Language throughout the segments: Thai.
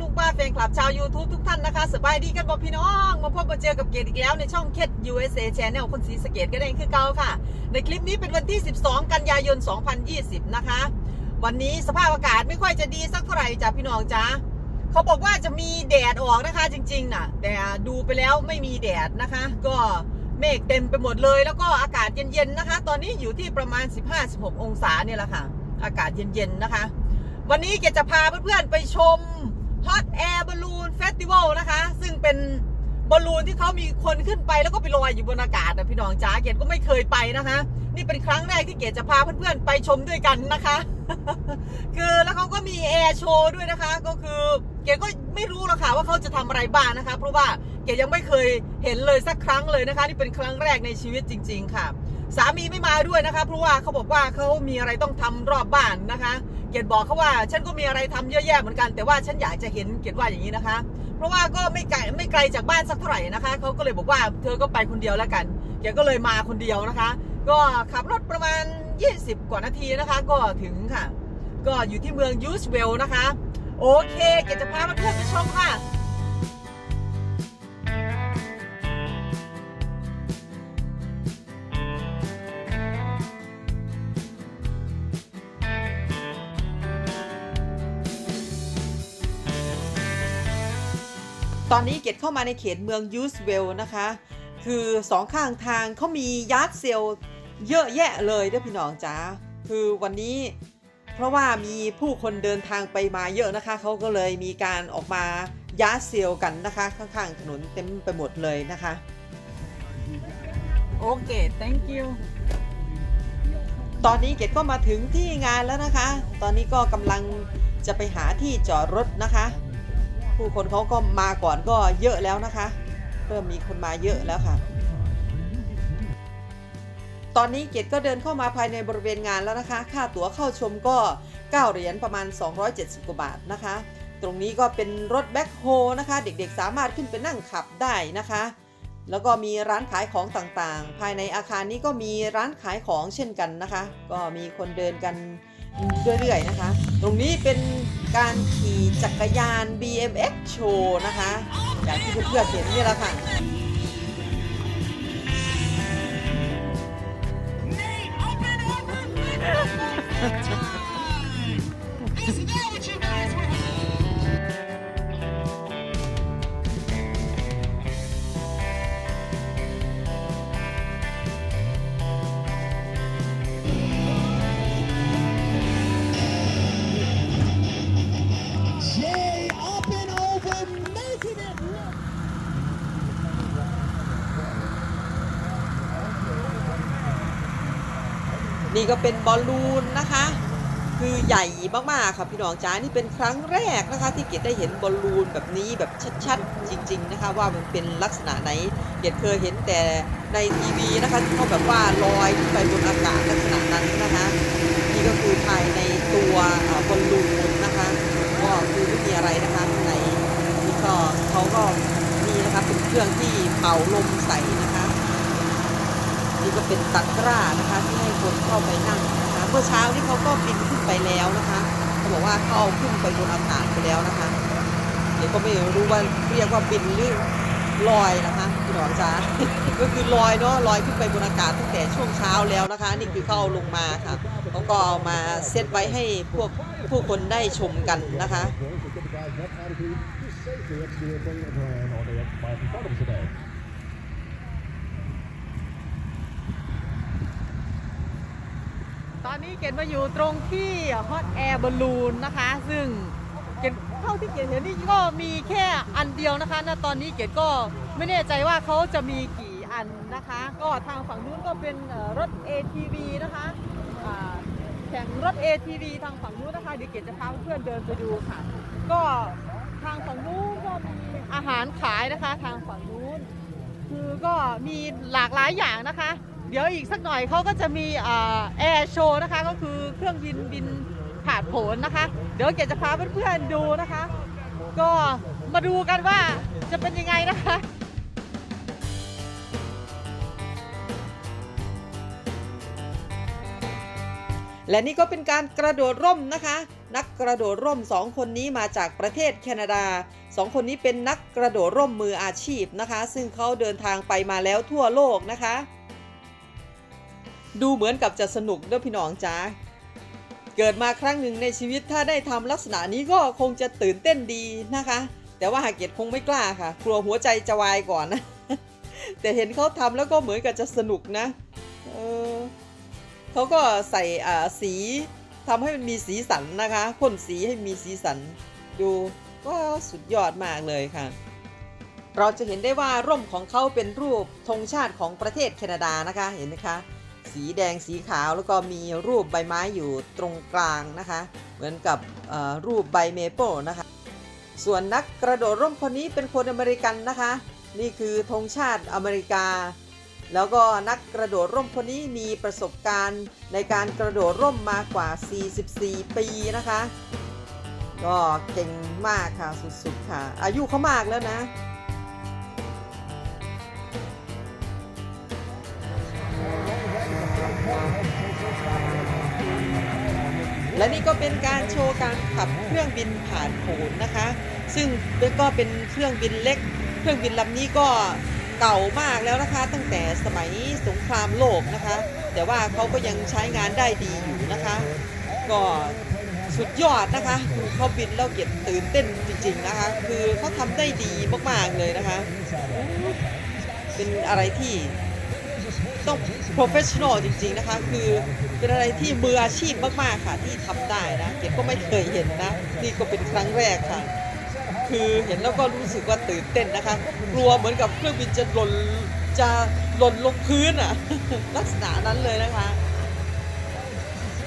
ลุงป้าแฟนคลับชาว YouTube ทุกท่านนะคะสบายดีกันบอพี่น้อง มาพบมาเจอกับเกดอีกแล้วในช่องเคด USA Channel คนสีสเกตก็ได้คือเก่าค่ะ ในคลิปนี้เป็นวันที่ 12 กันยายน 2020 นะคะ วันนี้สภาพอากาศไม่ค่อยจะดีสักเท่าไหร่จ้ะพี่น้องจ้าเขาบอกว่าจะมีแดดออกนะคะจริงๆน่ะ แต่ดูไปแล้วไม่มีแดดนะคะ ก็เมฆเต็มไปหมดเลย แล้วก็อากาศเย็นๆนะคะ ตอนนี้อยู่ที่ประมาณ 15-16 องศาเนี่ยแหละค่ะ อากาศเย็นๆนะคะ วันนี้เกดจะพาเพื่อนๆไปชม Hot Air Balloon Festival นะคะ ซึ่งเป็นบอลลูนที่เขามีคนขึ้นไปแล้วก็ไปลอยอยู่บนอากาศนะพี่น้องจ้าเกดก็ไม่เคยไปนะคะ นี่เป็นครั้งแรกที่เกดจะพาเพื่อนๆไปชมด้วยกันนะคะ คือแล้วเขาก็มีแอร์โชว์ด้วยนะคะ ก็คือเกดก็ไม่รู้หรอกค่ะว่าเขาจะทำอะไรบ้างนะคะ เพราะว่าเกดยังไม่เคยเห็นเลยสักครั้งเลยนะคะ นี่เป็นครั้งแรกในชีวิตจริง ๆ ค่ะ สามีไม่มาด้วยนะคะ เพราะว่าเขาบอกว่าเขามีอะไรต้องทำรอบบ้านนะคะ เกดบอกเขาว่าฉันก็มีอะไรทำเยอะแยะเหมือนกัน แต่ว่าฉันอยากจะเห็นเกดว่าอย่างนี้นะคะ เพราะว่าก็ไม่ไกลไม่ไกลจากบ้านสักเท่าไหร่นะคะเขาก็เลยบอกว่าเธอก็ไปคนเดียวแล้วกัน เกดก็เลยมาคนเดียวนะคะ ก็ขับรถประมาณ 20 กว่านาทีนะคะ ก็ถึงค่ะ ก็อยู่ที่เมืองยูสเวลนะคะ โอเค เกดจะพาเพื่อนไปชมค่ะ ตอนนี้เกดเข้ามาในเขตเมืองยูสเวลนะคะ คือสองข้างทางเขามียาร์ดเซลเยอะแยะเลยเด้อพี่น้องจ๋าคือวันนี้เพราะว่ามีผู้คนเดินทางไปมาเยอะนะคะ เขาก็เลยมีการออกมายาร์ดเซลกันนะคะ ข้างๆถนนเต็มไปหมดเลยนะคะโอเค thank you ตอนนี้เกดก็มาถึงที่งานแล้วนะคะ ตอนนี้ก็กำลังจะไปหาที่จอดรถนะคะ ผู้คนเขาก็มาก่อนก็เยอะแล้วนะคะ เริ่มมีคนมาเยอะแล้วค่ะ ตอนนี้เกดก็เดินเข้ามาภายในบริเวณงานแล้วนะคะ ค่าตั๋วเข้าชมก็ 9 เหรียญประมาณ 270 กว่าบาทนะคะ ตรงนี้ก็เป็นรถแบ็คโฮนะคะ เด็กๆสามารถขึ้นไปนั่งขับได้นะคะ แล้วก็มีร้านขายของต่างๆ ภายในอาคารนี้ก็มีร้านขายของเช่นกันนะคะ ก็มีคนเดินกันเรื่อยๆนะคะ ตรงนี้เป็น การขี่จักรยาน BMX โชว์นะคะ อย่างที่เพื่อนๆเห็นนี่แหละค่ะ นี่ก็เป็นบอลลูนนะคะ คือใหญ่มากๆค่ะพี่น้องจ้านี่เป็นครั้งแรกนะคะ ที่เกดได้เห็นบอลลูนแบบนี้แบบชัดๆ จริง ๆนะคะ ว่ามันเป็นลักษณะไหนเกดเคยเห็นแต่ในทีวีนะคะที่เขาแบบว่าลอยขึ้นไปบนอากาศลักษณะนั้นนะคะนี่ก็คือภายในตัวบอลลูนนะคะก็คือไม่มีอะไรนะคะข้างในนี่ก็เขาก็มีนะคะเป็นเครื่องที่เป่าลมใส่นะคะ นี่ก็เป็นตะกร้านะคะที่ให้คนเข้าไปนั่งนะคะเมื่อเช้านี่เขาก็บินขึ้นไปแล้วนะคะเขาบอกว่าเข้าขึ้นไปบนอากาศไปแล้วนะคะเดี๋ยวก็ไม่รู้ว่าเรียกว่าบินหรือลอยนะคะพี่หนอนจ้าก็คือลอยเนาะลอยขึ้นไปบนอากาศตั้งแต่ช่วงเช้าแล้วนะคะ นี่คือเขาเอาลงมาค่ะเขาก็เอามาเซตไว้ให้พวกผู้คนได้ชมกันนะคะ ตอนนี้เกดมาอยู่ตรงที่ฮอตแอร์บอลลูนนะคะ ซึ่งเกดเท่าที่เกดเห็นนี่ก็มีแค่อันเดียวนะคะณตอนนี้เกดก็ไม่แน่ใจว่าเขาจะมีกี่อันนะคะ ก็ทางฝั่งนู้นก็เป็นเอ่อรถ ATV นะคะแข่งรถ ATV ทางฝั่งนู้นนะคะเดี๋ยวเกดจะพาเพื่อนเดินไปดูค่ะ ก็ทางฝั่งนู้นก็มีอาหารขายนะคะ ทางฝั่งนู้นคือก็มีหลากหลายอย่างนะคะ เดี๋ยวอีกสักหน่อยเขาก็จะมีแอร์โชว์นะคะ ก็คือเครื่องบินบินผ่านโผนนะคะ เดี๋ยวเกดจะพาเพื่อนๆดูนะคะ ก็มาดูกันว่าจะเป็นยังไงนะคะและนี่ก็เป็นการกระโดดร่มนะคะ นักกระโดดร่มสองคนนี้มาจากประเทศแคนาดาสองคนนี้เป็นนักกระโดดร่มมืออาชีพนะคะ ซึ่งเขาเดินทางไปมาแล้วทั่วโลกนะคะ ดูเหมือนกับจะสนุกเด้อพี่น้องจ้าเกิดมาครั้งหนึ่งในชีวิตถ้าได้ทำลักษณะนี้ก็คงจะตื่นเต้นดีนะคะ แต่ว่าหากเกดคงไม่กล้าค่ะ กลัวหัวใจจะวายก่อนนะ แต่เห็นเขาทำแล้วก็เหมือนกับจะสนุกนะเออเขาก็ใส่อ่าสีทำให้มันมีสีสันนะคะพ่นสีให้มีสีสันดูก็สุดยอดมากเลยค่ะ เราจะเห็นได้ว่าร่มของเขาเป็นรูปธงชาติของประเทศแคนาดานะคะเห็นไหมคะ สีแดงสีขาวแล้วก็มีรูปใบไม้อยู่ตรงกลางนะคะ เหมือนกับรูปใบเมเปิลนะคะ ส่วนนักกระโดดร่มคนนี้เป็นคนอเมริกันนะคะ นี่คือธงชาติอเมริกา แล้วก็นักกระโดดร่มคนนี้มีประสบการณ์ในการกระโดดร่มมากกว่า 44 ปีนะคะ ก็เก่งมากค่ะสุดๆค่ะ อายุเขามากแล้วนะ และนี่ก็เป็นการโชว์การขับเครื่องบินผ่านโขนนะคะ ซึ่งก็เป็นเครื่องบินเล็ก เครื่องบินลำนี้ก็เก่ามากแล้วนะคะ ตั้งแต่สมัยสงครามโลกนะคะ แต่ว่าเขาก็ยังใช้งานได้ดีอยู่นะคะ ก็สุดยอดนะคะดูเขาบินแล้วเก็บตื่นเต้นจริง ๆนะคะ คือเขาทำได้ดีมากๆเลยนะคะ เป็นอะไรที่ ต้อง professional จริง ๆนะคะ คือเป็นอะไรที่มืออาชีพมากๆค่ะ ที่ทำได้นะเกดก็ไม่เคยเห็นนะ นี่ก็เป็นครั้งแรกค่ะ คือเห็นแล้วก็รู้สึกว่าตื่นเต้นนะคะ กลัวเหมือนกับเครื่องบินจะหล่นจะหล่นลงพื้นอะลักษณะนั้นเลยนะคะ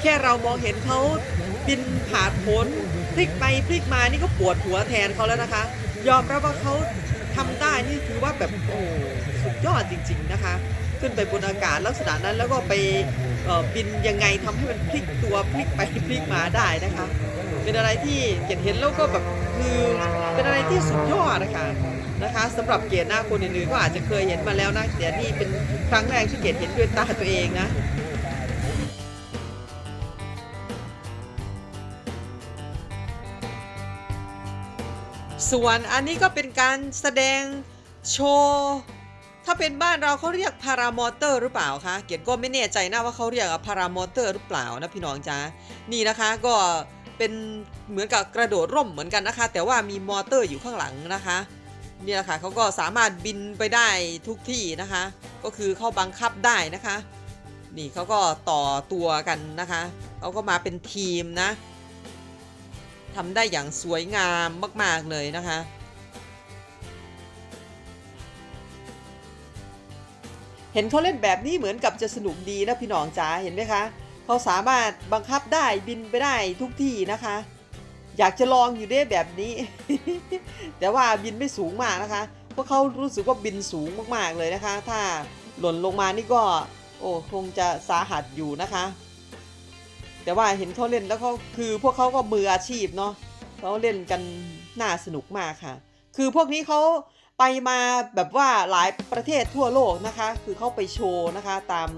แค่เรามองเห็นเขาบินผ่านผลพลิกไปพลิกมานี่ก็ปวดหัวแทนเขาแล้วนะคะ ยอมรับว่าเขาทำได้นี่ถือว่าแบบโอ้สุดยอดจริง ๆ นะคะ ขึ้นไปบนอากาศลักษณะนั้นแล้วก็ไปบินยังไงทำให้มันพลิกตัวพลิกไปพลิกมาได้นะคะ เป็นอะไรที่เกดเห็นแล้วก็แบบคือเป็นอะไรที่สุดยอดนะคะนะคะสำหรับเกดหน้าคนอื่นๆก็อาจจะเคยเห็นมาแล้วนะแต่นี่เป็นครั้งแรกที่เกดเห็นด้วยตาตัวเองนะส่วนอันนี้ก็เป็นการแสดงโชว์ ถ้าเป็นบ้านเราเขาเรียกพารามอเตอร์หรือเปล่าคะเกียรติก็ไม่แน่ใจนะว่าเขาเรียกพารามอเตอร์หรือเปล่านะพี่น้องจ้านี่นะคะก็เป็นเหมือนกับกระโดดร่มเหมือนกันนะคะ แต่ว่ามีมอเตอร์อยู่ข้างหลังนะคะนี่แหละค่ะเขาก็สามารถบินไปได้ทุกที่นะคะ ก็คือเขาบังคับได้นะคะ นี่เขาก็ต่อตัวกันนะคะเขาก็มาเป็นทีมนะทำได้อย่างสวยงามมาก ๆเลยนะคะ เห็นเขาเล่นแบบนี้เหมือนกับจะสนุกดีนะพี่น้องจ๋าเห็นไหมคะเขาสามารถบังคับได้บินไปได้ทุกที่นะคะ อยากจะลองอยู่ได้แบบนี้ แต่ว่าบินไม่สูงมากนะคะเพราะเขารู้สึกว่าบินสูงมากๆเลยนะคะ ถ้าหล่นลงมานี่ก็ โอ้คงจะสาหัสอยู่นะคะ แต่ว่าเห็นเขาเล่นแล้วเขาคือพวกเขาก็มืออาชีพเนาะเขาเล่นกันน่าสนุกมากค่ะ คือพวกนี้เขา ไปมาแบบว่าหลายประเทศทั่วโลกนะคะ คือเขาไปโชว์นะคะตาม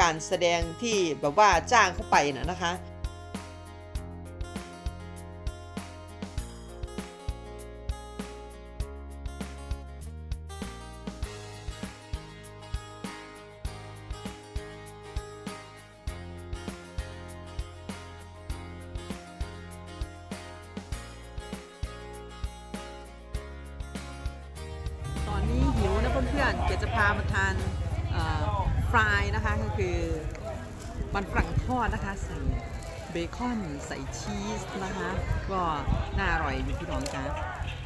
การแสดงที่แบบว่าจ้างเขาไปนะนะคะ ฟรายนะคะก็คือมันฝรั่งทอดนะคะใส่เบคอนใส่ชีสนะคะ ก็น่าอร่อยอยู่พี่น้องจ้า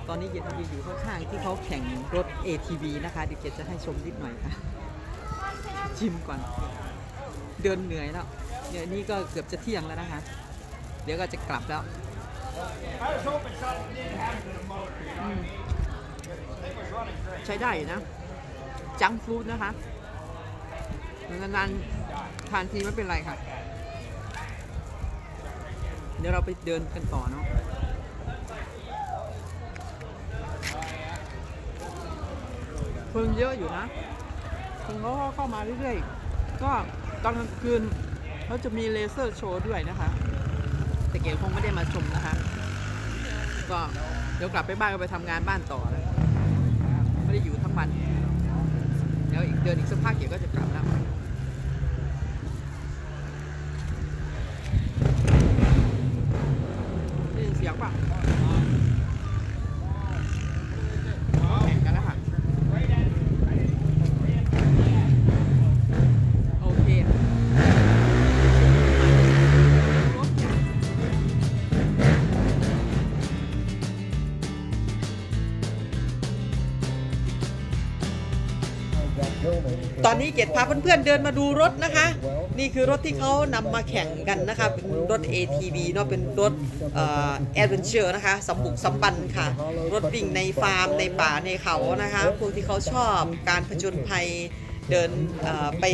ตอนนี้เกดยืนอยู่ข้างๆที่เขาแข่งรถ ATV นะคะเดี๋ยวเกดจะให้ชมนิดหน่อยค่ะ ชิมก่อน เดินเหนื่อยแล้วเดี๋ยวนี้ก็เกือบจะเที่ยงแล้วนะคะ เดี๋ยวก็จะกลับแล้วใช้ได้นะจังฟูดนะคะ นานๆทานทีไม่เป็นไรค่ะ เดี๋ยวเราไปเดินกันต่อเนาะคนเยอะอยู่นะคนเขาก็เข้ามาเรื่อยๆ ก็ตอนกลางคืนเขาจะมีเลเซอร์โชว์ด้วยนะคะ แต่เกดคงไม่ได้มาชมนะคะ ก็เดี๋ยวกลับไปบ้านก็ไปทำงานบ้านต่อแล้วไม่ได้อยู่ทั้งวัน เดี๋ยวอีกเดือนอีกสักพักเกดก็จะกลับแล้ว นี้เกดพาเพื่อนๆเดินมาดูรถนะคะ นี่คือรถที่เขานำมาแข่งกันนะคะ เป็นรถ ATV เนาะเป็นรถแอดเวนเจอร์นะคะสำบุกสำบันค่ะ รถวิ่งในฟาร์มในป่าในเขานะคะพวกที่เขาชอบการผจญภัยเดินไป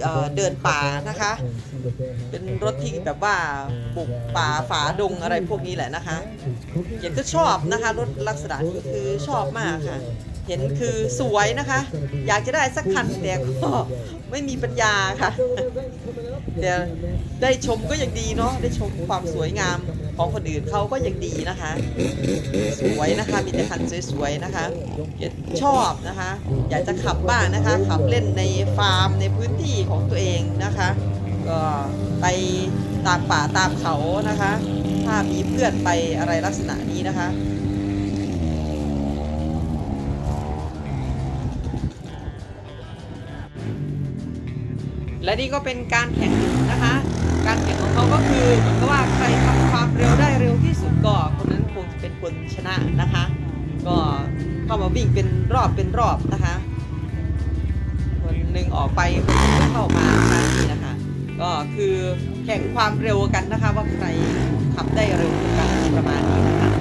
เเดินป่านะคะ เป็นรถที่แบบว่าบุกป่าฝาดงอะไรพวกนี้แหละนะคะเห็นก็ชอบนะคะ รถลักษณะนี้คือชอบมากค่ะ เห็นคือสวยนะคะ อยากจะได้สักคันแต่ก็ไม่มีปัญญาค่ะแต่ได้ชมก็ยังดีเนาะได้ชมความสวยงามของคนอื่นเขาก็ยังดีนะคะ สวยนะคะมีแต่คันสวยๆนะคะชอบนะคะ อยากจะขับบ้างนะคะ ขับเล่นในฟาร์มในพื้นที่ของตัวเองนะคะก็ไปตามป่าตามเขานะคะ ถ้ามีเพื่อนไปอะไรลักษณะนี้นะคะ และนี่ก็เป็นการแข่งนะคะ การแข่งของเขาก็คือเหมือนกับว่าใครทำความเร็วได้เร็วที่สุดก็คนนั้นคงจะเป็นคนชนะนะคะ ก็เข้ามาวิ่งเป็นรอบเป็นรอบนะคะ คนหนึ่งออกไปคนหนึ่งก็เข้ามานะคะนี่นะคะ ก็คือแข่งความเร็วกันนะคะว่าใครขับได้เร็วกว่ากันประมาณนี้นะคะ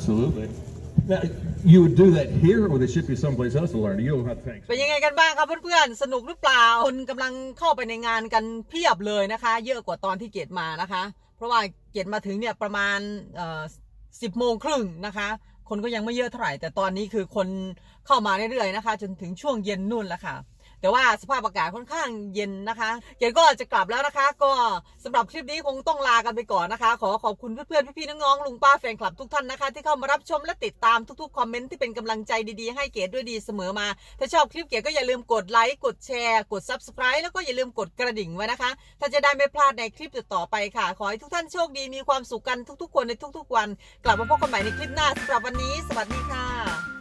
Absolutely. Now, you would do that here, or they ship you someplace else to learn? You don't have to think. เป็นยังไงกันบ้างครับเพื่อนๆ สนุกหรือเปล่า คนกำลังเข้าไปในงานกันเพียบเลยนะคะ เยอะกว่าตอนที่เกดมานะคะ เพราะว่าเกดมาถึงเนี่ยประมาณสิบโมงครึ่งนะคะ คนก็ยังไม่เยอะเท่าไหร่ แต่ตอนนี้คือคนเข้ามาเรื่อยๆนะคะ จนถึงช่วงเย็นนู่นแล้วค่ะ แต่ว่าสภาพอากาศค่อนข้างเย็นนะคะเกดก็จะกลับแล้วนะคะ ก็สำหรับคลิปนี้คงต้องลากันไปก่อนนะคะ ขอขอบคุณเพื่อนๆพี่ๆน้องๆลุงป้าแฟนคลับทุกท่านนะคะ ที่เข้ามารับชมและติดตามทุกๆคอมเมนต์ที่เป็นกำลังใจดีๆให้เกดด้วยดีเสมอมา ถ้าชอบคลิปเกดก็อย่าลืมกดไลค์กดแชร์ กด subscribe แล้วก็อย่าลืมกดกระดิ่งไว้นะคะ ถ้าจะได้ไม่พลาดในคลิปต่อไปค่ะ ขอให้ทุกท่านโชคดีมีความสุขกันทุกๆ คนในทุกๆวัน กลับมาพบกันใหม่ในคลิปหน้าสำหรับวันนี้ สวัสดีค่ะ